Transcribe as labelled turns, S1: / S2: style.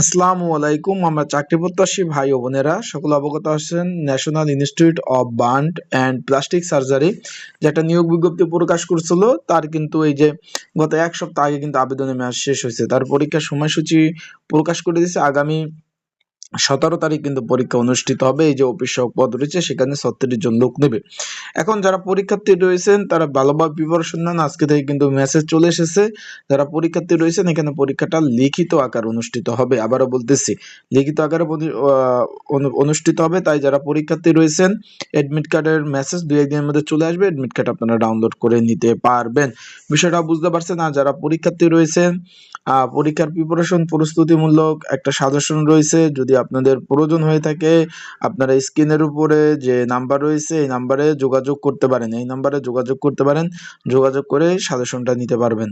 S1: আসসালামু আলাইকুম, আমরা চাকরি প্রত্যাশী ভাই ও বোনেরা। সকল অবগত আছেন ন্যাশনাল ইনস্টিটিউট অফ বান্ড অ্যান্ড প্লাস্টিক সার্জারি যে একটা নিয়োগ বিজ্ঞপ্তি প্রকাশ করছিল। তার কিন্তু এই যে গত এক সপ্তাহ আগে কিন্তু আবেদনের মেয়াদ শেষ হয়েছে। তার পরীক্ষার সময়সূচি প্রকাশ করে দিয়েছে। আগামী সতেরো তারিখ কিন্তু পরীক্ষা অনুষ্ঠিত হবে, এই যে অফিস পদ রয়েছে, সেখানে ছত্রিশ জন লোক নেবে। এখন যারা পরীক্ষার্থী রয়েছেন, তারা ভালোভাবে প্রিপারেশন নেন। আজকে থেকে কিন্তু মেসেজ চলে এসেছে, যারা পরীক্ষার্থী রয়েছেন, এখানে পরীক্ষাটা লিখিত আকার অনুষ্ঠিত হবে। আবারও বলতেছি, লিখিত আকারে অনুষ্ঠিত হবে। তাই যারা পরীক্ষার্থী রয়েছেন এডমিট কার্ডের মেসেজ দুই একদিনের মধ্যে চলে আসবে। এডমিট কার্ড আপনারা ডাউনলোড করে নিতে পারবেন। বিষয়টা বুঝতে পারছেন আর যারা পরীক্ষার্থী রয়েছেন পরীক্ষার প্রিপারেশন প্রস্তুতিমূলক একটা সাজেশন রয়েছে। যদি আপনাদের প্রয়োজন হয়ে থাকে, আপনারা স্ক্রিনের উপরে যে নাম্বার রয়েছে, এই নাম্বারে যোগাযোগ করতে পারেন। এই নাম্বারে যোগাযোগ করতে পারেন, যোগাযোগ করে সাজেশনটা নিতে পারবেন।